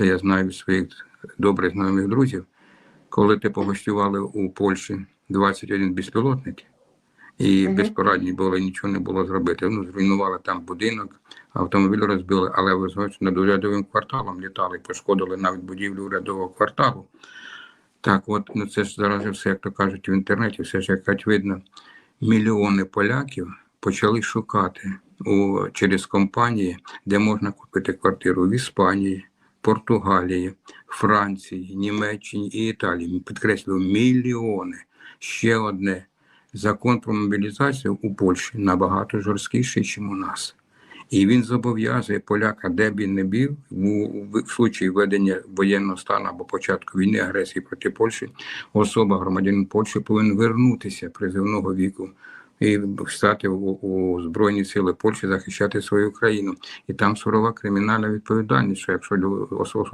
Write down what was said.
Це я знаю від своїх добрих знайомих друзів. Коли ти погостювали у Польщі 21 безпілотник, і Мгм. безпорадні були, нічого не було зробити. Ну, зруйнували там будинок, автомобіль розбили, але ви над урядовим кварталом літали, пошкодили навіть будівлю урядового кварталу. Так, от ну це ж зараз все, як то кажуть, в інтернеті, все ж як видно, мільйони поляків почали шукати у, через компанії, де можна купити квартиру в Іспанії, Португалії, Франції, Німеччині і Італії. Підкреслюю, мільйони. Ще одне. Закон про мобілізацію у Польщі набагато жорсткіший, ніж у нас. І він зобов'язує поляка, де б він не був, у, в, случаї введення воєнного стану або початку війни агресії проти Польщі, особа, громадянин Польщі, повинен вернутися призивного віку і стати у, у Збройні Сили Польщі, захищати свою країну. І там сурова кримінальна відповідальність, що якщо